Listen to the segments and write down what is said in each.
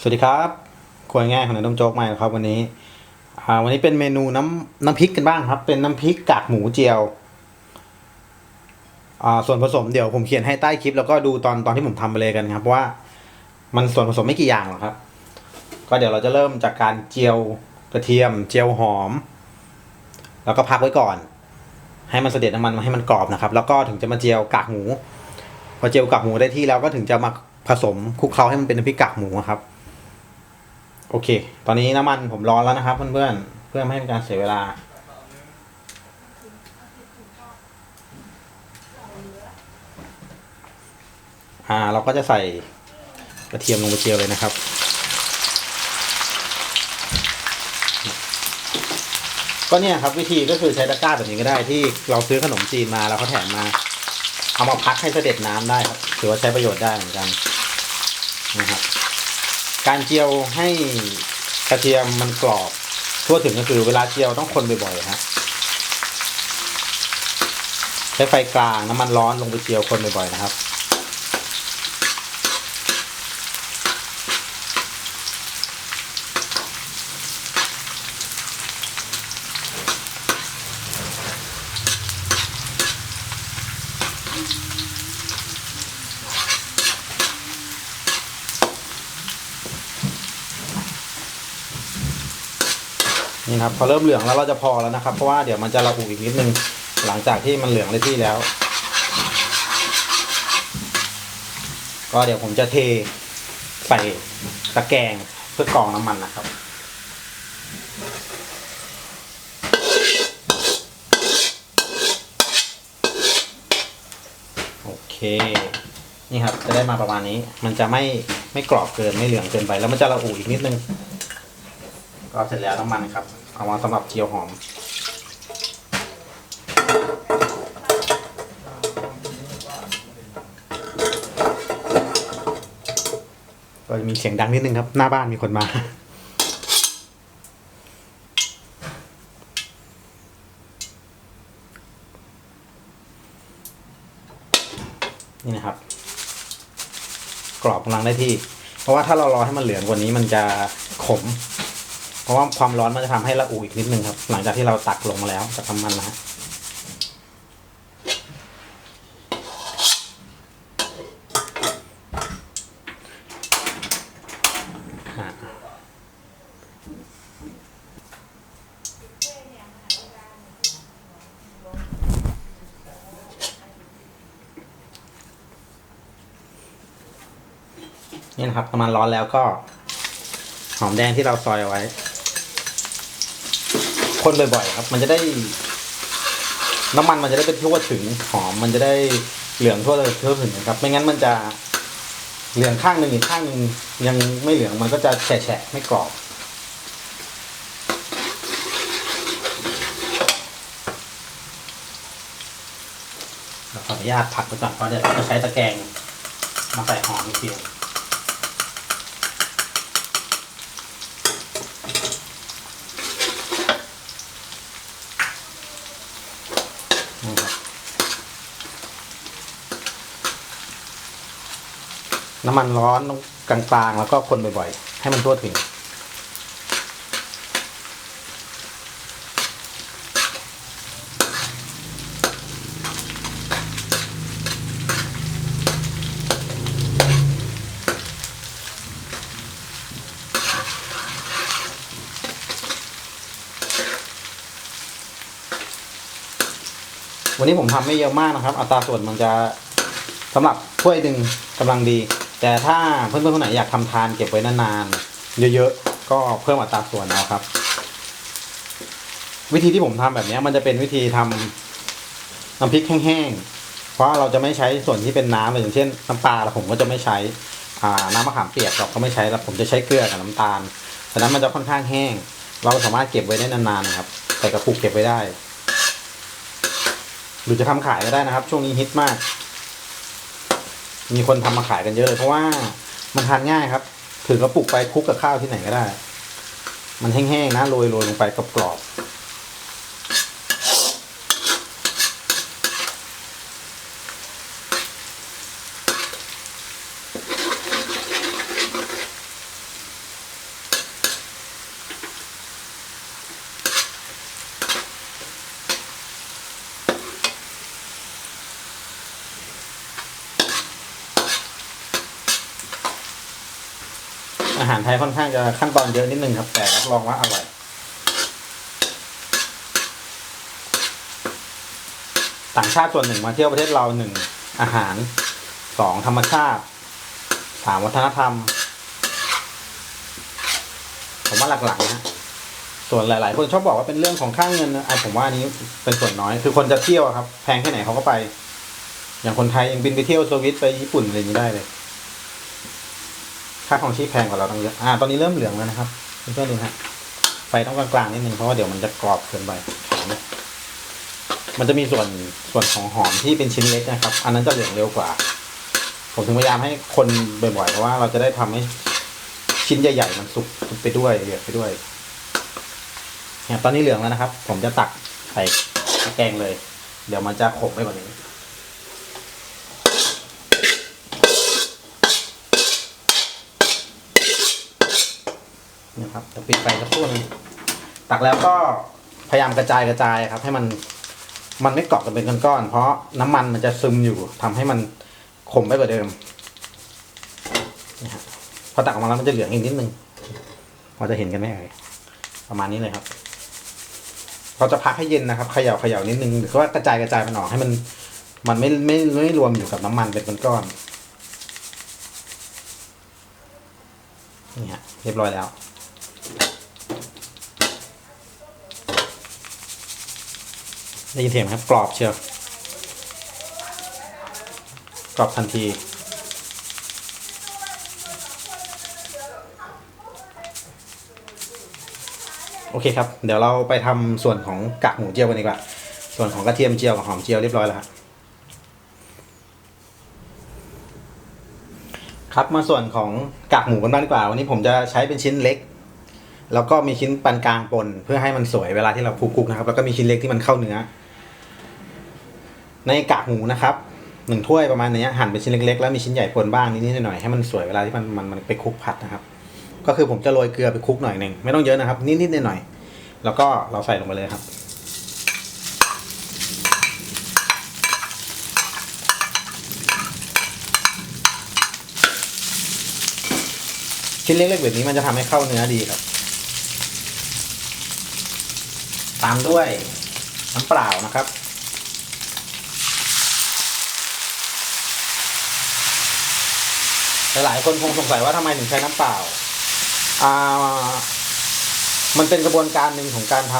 สวัสดีครับครัวง่ายของนายต้มโจ๊กใหม่นะครับวันนี้อ่าวันนี้เป็นเมนูน้ำน้ำพริกกันบ้างครับ เป็นน้ำพริกกากหมูเจียวอ่าส่วนผสมเดี๋ยวผมเขียนให้ใต้คลิป แล้วก็ดูตอนตอนที่ผมทำไปเลยกันครับเพราะว่า มันส่วนผสมไม่กี่อย่างหรอกครับ ก็เดี๋ยวเราจะเริ่มจากการเจียวกระเทียม เจียวหอม แล้วก็พักไว้ก่อน ให้มันเสด็จน้ำมันให้มันกรอบนะครับ แล้วก็ถึงจะมาเจียวกากหมู พอเจียวกากหมูได้ที่แล้วก็ถึงจะมาผสมคลุกเคล้าให้มันเป็นน้ำพริกกากหมูครับ โอเค ตอนนี้น้ำมันผมร้อนแล้วนะครับ เพื่อนๆ เพื่อไม่ให้เป็นการเสียเวลา อ่า เราก็จะใส่กระเทียมลงไปเจียวเลยนะครับ ก็เนี่ยครับวิธีก็คือใช้ตะกร้าแบบนี้ก็ได้ที่เราซื้อขนมจีนมาแล้วเขาแถมมา เอามาพักให้เสด็จน้ำได้ครับถือว่าใช้ประโยชน์ได้เหมือนกันนะครับ การเจียวให้กระเทียมมันกรอบ ทั่วถึงก็คือเวลาเจียวต้องคนบ่อยๆฮะใช้ไฟกลางน้ำมันร้อนลงไปเจียวคนบ่อยๆนะครับ นี่ครับพอเริ่มเหลืองแล้วเราจะพอแล้วนะครับ เพราะว่าเดี๋ยวมันจะระอุอีกนิดนึงหลังจากที่มันเหลืองได้ที่แล้ว ก็เดี๋ยวผมจะเทใส่ตะแกรงเพื่อกรองน้ำมันนะครับโอเคนี่ครับจะได้มาประมาณนี้ มันจะไม่ไม่กรอบเกินไม่เหลืองเกินไป แล้วมันจะระอุอีกนิดนึงก็เสร็จแล้วน้ำมันครับ เอามาสำหรับเจียวหอม ก็จะมีเสียงดังนิดนึงครับ หน้าบ้านมีคนมานี่นะครับ กรอบกำลังได้ที่ เพราะว่าถ้าเรารอให้มันเหลืองกว่านี้มันจะขม เพราะว่าความร้อนมันจะทำให้ระอุอีกนิดนึงครับ หลังจากที่เราตักลงมาแล้วจากน้ำมันนะฮะนี่นะครับน้ำมันร้อนแล้วก็หอมแดงที่เราซอยเอาไว้ คนบ่อยๆครับ มันจะได้ น้ำมันมันจะได้เป็นทั่วถึงหอมมันจะได้เหลืองทั่วทั่วถึงนะครับ ไม่งั้นมันจะเหลืองข้างหนึ่งอีกข้างหนึ่งยังไม่เหลืองมันก็จะแฉะไม่กรอบเราขออนุญาตผัดไปก่อนเพราะเดี๋ยวเราจะใช้ตะแกรงมาใส่หอมอีกทีน น้ำมันร้อนกลางๆ แล้วก็คนบ่อยๆ ให้มันทั่วถึง วันนี้ผมทำไม่เยอะมากนะครับ อัตราส่วนมันจะสำหรับถ้วยหนึ่งกำลังดี แต่ถ้าเพื่อนๆคนไหนอยากทำทานเก็บไว้นานๆเยอะๆก็เพิ่มอัตราส่วนเอาครับ วิธีที่ผมทำแบบนี้มันจะเป็นวิธีทำน้ำพริกแห้งๆเพราะเราจะไม่ใช้ส่วนที่เป็นน้ำเลยอย่างเช่นน้ำปลาลผมก็จะไม่ใช้อ่าน้ำมะขามเปียกเราก็ไม่ใช้แล้วผมจะใช้เกลือกับน้ำตาลฉะนั้นมันจะค่อนข้างแห้ง เราสามารถเก็บไว้ได้นานๆครับใส่กระปุกเก็บไว้ได้ หรือจะทำขายก็ได้นะครับ ช่วงนี้ฮิตมาก มีคนทำมาขายกันเยอะเลยเพราะว่ามันทานง่ายครับ ถือกระปุกไปคลุกกับข้าวที่ไหนก็ได้ มันแห้งๆนะโรยโรยลงไปกรอบ อาหารไทยค่อนข้างจะขั้นตอนเยอะนิดนึงครับ แต่รับรองว่าอร่อยต่างชาติส่วนหนึ่งมาเที่ยวประเทศเราหนึ่งอาหารสองธรรมชาติสามวัฒนธรรมผมว่าหลักๆนะส่วนหลาย ๆ คนชอบบอกว่าเป็นเรื่องของค่างเงินนะอะผมว่าอันนี้เป็นส่วนน้อย คือคนจะเที่ยวครับ แพงแค่ไหนเขาก็ไป อย่างคนไทยยังบินไปเที่ยวสวิตไปญี่ปุ่นอะไรอย่างนี้ได้เลย ค่าของชีพแพงกว่าเราตั้งเยอะอ่าตอนนี้เริ่มเหลืองแล้วนะครับเพื่อนๆดูฮะไฟต้องกลางๆนิดนึงเพราะว่าเดี๋ยวมันจะกรอบเกินไปนมันจะมีส่วนส่วนของหอมที่เป็นชิ้นเล็กนะครับ อันนั้นจะเหลืองเร็วกว่า ผมถึงพยายามให้คนบ่อยๆเพราะว่าเราจะได้ทำให้ชิ้นใหญ่ๆมันสุกไปด้วยเหลืองไปด้วยเนี่ยตอนนี้เหลืองแล้วนะครับ ผมจะตักใส่แกงเลย เดี๋ยวมันจะขมไปกว่านี้ นะครับจะปิดไฟสักครู่นึงตักแล้วก็พยายามกระจายกระจายครับ ให้มันมันไม่เกาะกันเป็นก้อนๆเพราะน้ำมันมันจะซึมอยู่ทำให้มันขมไปกว่าเดิมนี่ฮะพอตักออกมาแล้วมันจะเหลืองอีกนิดนึงพอจะเห็นกันไหมเอ่ยประมาณนี้เลยครับเราจะพักให้เย็นนะครับเขย่าเขย่านิดนึงหรือว่ากระจายกระจายมันออกให้มัน มันไม่ไม่ไม่รวมอยู่กับน้ำมันเป็นก้อนๆนี่ฮะเรียบร้อยแล้ว ได้ยินเสียงไหมครับกรอบเชียวกรอบทันทีโอเคครับ เดี๋ยวเราไปทำส่วนของกากหมูเจียวกันดีกว่า ส่วนของกระเทียมเจียวกับหอมเจียวเรียบร้อยแล้วครับครับมาส่วนของกากหมูกันบ้างดีกว่า วันนี้ผมจะใช้เป็นชิ้นเล็ก แล้วก็มีชิ้นปานกลางปนเพื่อให้มันสวยเวลาที่เราคลุกๆนะครับ แล้วก็มีชิ้นเล็กที่มันเข้าเนื้อ ในกากหมูนะครับหนึ่งถ้วยประมาณนี้หั่นเป็นชิ้นเล็กๆแล้วมีชิ้นใหญ่ปนบ้างนิดๆหน่อยๆให้มันสวยเวลาที่มันมันมันไปคลุกผัดนะครับ ก็คือผมจะโรยเกลือไปคลุกหน่อยหนึ่งไม่ต้องเยอะนะครับนิดๆหน่อยๆแล้วก็เราใส่ลงไปเลยครับชิ้นเล็กๆแบบนี้มันจะทำให้เข้าเนื้อดีครับ ตามด้วยน้ำเปล่านะครับ หลายๆคนคงสงสัยว่าทำไมถึงใช้น้ำเปล่าอ่า มันเป็นกระบวนการหนึ่งของการท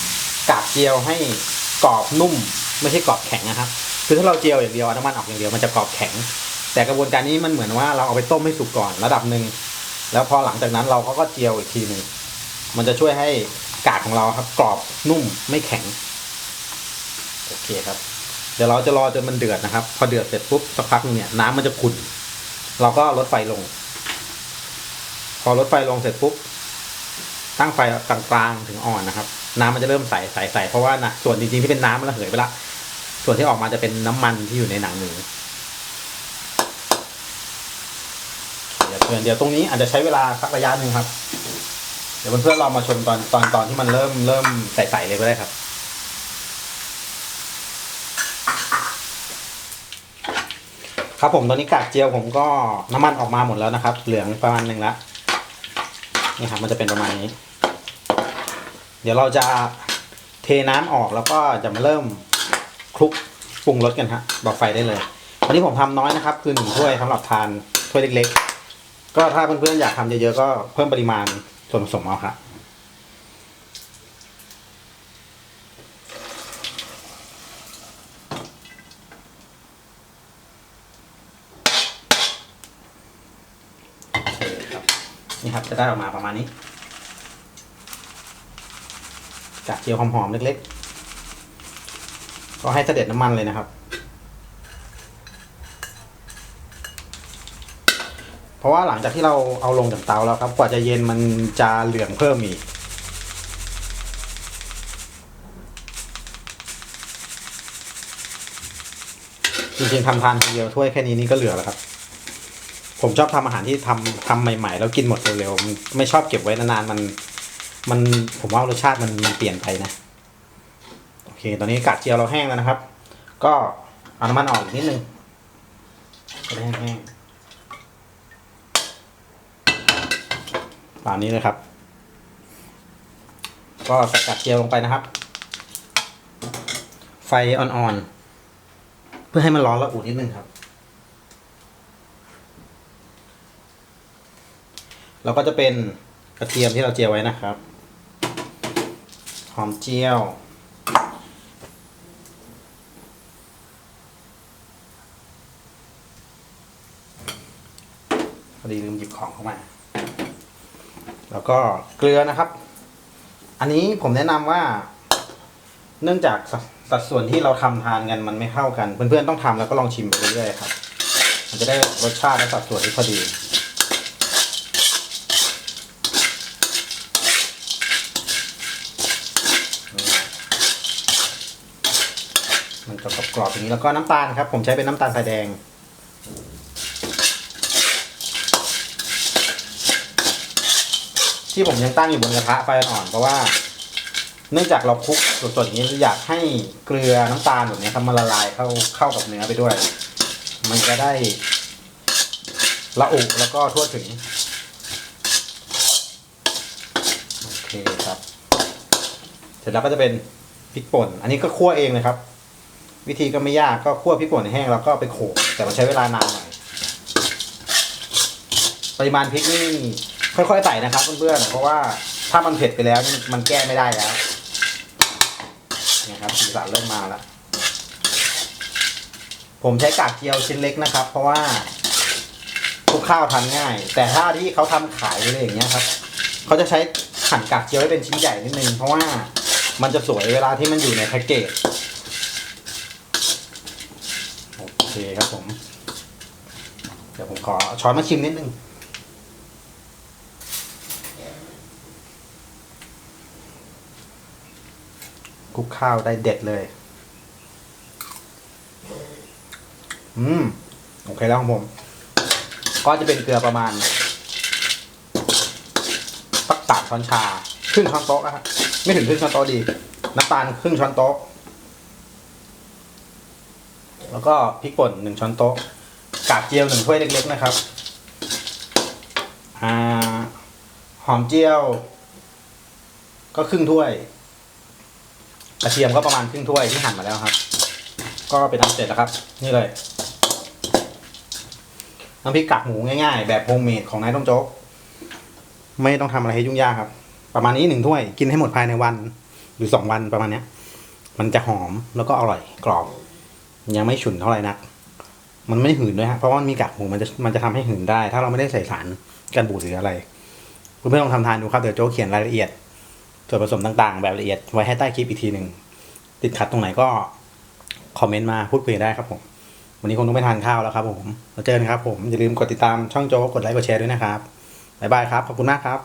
ำกากเจียวให้กรอบนุ่ม ไม่ใช่กรอบแข็งนะครับ คือถ้าเราเจียวอย่างเดียวน้ำมันออกอย่างเดียวมันจะกรอบแข็ง แต่กระบวนการนี้มันเหมือนว่าเราเอาไปต้มให้สุกก่อนระดับหนึ่งแล้วพอหลังจากนั้นเราก็เจียวอีกทีหนึ่งมันจะช่วยให้กากของเราครับกรอบนุ่มไม่แข็งโอเคครับ เดี๋ยวเราจะรอจนมันเดือดนะครับ พอเดือดเสร็จปุ๊บสักพักนึงเนี่ยน้ำมันจะขุ่น เราก็ลดไฟลง พอลดไฟลงเสร็จปุ๊บตั้งไฟกลางๆถึงอ่อนนะครับ น้ำมันจะเริ่มใสใสใสเพราะว่านะส่วนจริงๆที่เป็นน้ำมันระเหยไปละส่วนที่ออกมาจะเป็นน้ำมันที่อยู่ในหนังหมูเดี๋ยวเพื่อนเดี๋ยวตรงนี้อาจจะใช้เวลาสักระยะหนึ่งครับ เดี๋ยวเพื่อนๆเรามาชมตอนตอนตอนที่มันเริ่มเริ่มใสๆเลยก็ได้ครับ ครับผมตอนนี้กากเจียวผมก็น้ำมันออกมาหมดแล้วนะครับ เหลืองประมาณหนึ่งแล้วนี่ครับมันจะเป็นประมาณนี้ เดี๋ยวเราจะเทน้ำออกแล้วก็จะมาเริ่มคลุกปรุงรสกันฮะบอกไฟได้เลยวันนี้ผมทำน้อยนะครับ คือหนึ่งถ้วยสำหรับทานถ้วยเล็ก ๆ ก็ถ้าเพื่อนๆอยากทำเยอะๆก็เพิ่มปริมาณส่วนผสมเอาครับ โอเคครับ นี่ครับจะได้ออกมาประมาณนี้กากเจียวหอมๆเล็กๆ ก็ให้เสด็จน้ำมันเลยนะครับ เพราะว่าหลังจากที่เราเอาลงจากเตาแล้วครับ กว่าจะเย็นมันจะเหลืองเพิ่มอีกจริงๆทำทานทีเดียวถ้วยแค่นี้นี่ก็เหลือแล้วครับ ผมชอบทำอาหารที่ทำทำใหม่ๆ แล้วกินหมดเร็วๆไม่ชอบเก็บไว้นานๆมัน มันผมว่ารสชาติมันมันเปลี่ยนไปนะโอเค ตอนนี้กากเจียวเราแห้งแล้วนะครับ ก็เอาน้ำมันออกอีกนิดนึงจะแห้งๆตามนี้เลยครับ ก็ใส่กากเจียวลงไปนะครับ ไฟอ่อนๆเพื่อให้มันร้อนระอุนิดนึงครับ เราก็จะเป็นกระเทียมที่เราเจียวไว้นะครับ หอมเจียว พอดีลืมหยิบของเข้ามา แล้วก็เกลือนะครับ อันนี้ผมแนะนำว่า เนื่องจากสสัดส่วนที่เราทำทานกันมันไม่เข้ากัน เพื่อนๆต้องทำแล้วก็ลองชิมไปเรื่อยๆครับ มันจะได้รสชาติและสัดส่วนที่พอดี มันจะก รอบอย่างนี้แล้วก็น้ำตาลครับ ผมใช้เป็นน้ำตาลทรายแดง ที่ผมยังตั้งอยู่บนกระทะไฟอ่อนเพราะว่า เนื่องจากเราคลุกสดๆอย่างนี้อยากให้เกลือน้ำตาลแบบนี้ครับมันละลายเข้าเข้ากับเนื้อไปด้วย มันจะได้ละอุแล้วก็ทั่วถึงโอเคครับ เสร็จแล้วก็จะเป็นพริกป่น อันนี้ก็คั่วเองเลยครับ วิธีก็ไม่ยากก็คั่วพริกป่นแห้งแล้วก็ไปโขลกแต่มันใช้เวลานานหน่อยปริมาณพริกนี่ค่อยๆใส่นะครับเพื่อนๆเพราะว่าถ้ามันเผ็ดไปแล้วมันแก้ไม่ได้แล้วนะครับสีสันเริ่มมาแล้ว ผมใช้กากเจียวชิ้นเล็กนะครับ เพราะว่าคลุกข้าวทานง่าย แต่ถ้าที่เขาทำขายเลยอย่างเงี้ยครับเขาจะใช้หั่นกากเจียวให้เป็นชิ้นใหญ่นิดนึงเพราะว่ามันจะสวยเวลาที่มันอยู่ในแพ็กเกจโอ เคครับผม เดี๋ยวผมขอช้อนมาชิมนิดนึงคลุกข้าวได้เด็ดเลย อืม โอเคแล้วของผม ก็จะเป็นเกลือประมาณสักสามช้อนชา ครึ่งช้อนโต๊ะนะครับไม่ถึงครึ่งช้อนโต๊ะดี น้ำตาลครึ่งช้อนโต๊ะ แล้วก็พริกป่นหนึ่งช้อนโต๊ะ กากเจียวหนึ่งถ้วยเล็ก ๆ นะครับอ่าหอมเจียว ก็ครึ่งถ้วย กระเทียมก็ประมาณครึ่งถ้วยที่หั่นมาแล้วครับ ก็เป็นน้ำเสร็จแล้วครับ นี่เลยน้ำพริกกากหมูง่ายๆ แบบโฮมเมดของนายต้มโจ๊กไม่ต้องทำอะไรให้ยุ่งยากครับ ประมาณนี้หนึ่งถ้วยกินให้หมดภายในวัน หรือสองวันประมาณเนี้ย มันจะหอมแล้วก็อร่อยกรอบ ยังไม่ฉุนเท่าไหร่นัก มันไม่หืนด้วยฮะเพราะว่ามันมีกากหมูมันจะมันจะทำให้หืนได้ ถ้าเราไม่ได้ใส่สารกันบูดหรืออะไรเพื่อนลองทำทานดูครับเดี๋ยวโจเขียนรายละเอียด ส่วนผสมต่างๆ แบบละเอียดไว้ให้ใต้คลิปอีกทีหนึ่งติดขัดตรงไหนก็คอมเมนต์มาพูดคุยได้ครับผม วันนี้คงต้องไปทานข้าวแล้วครับผมแล้วเจอกันครับผมอย่าลืมกดติดตามช่องโจกกดไลค์กดแชร์ด้วยนะครับบ๊ายบายครับขอบคุณมากครับ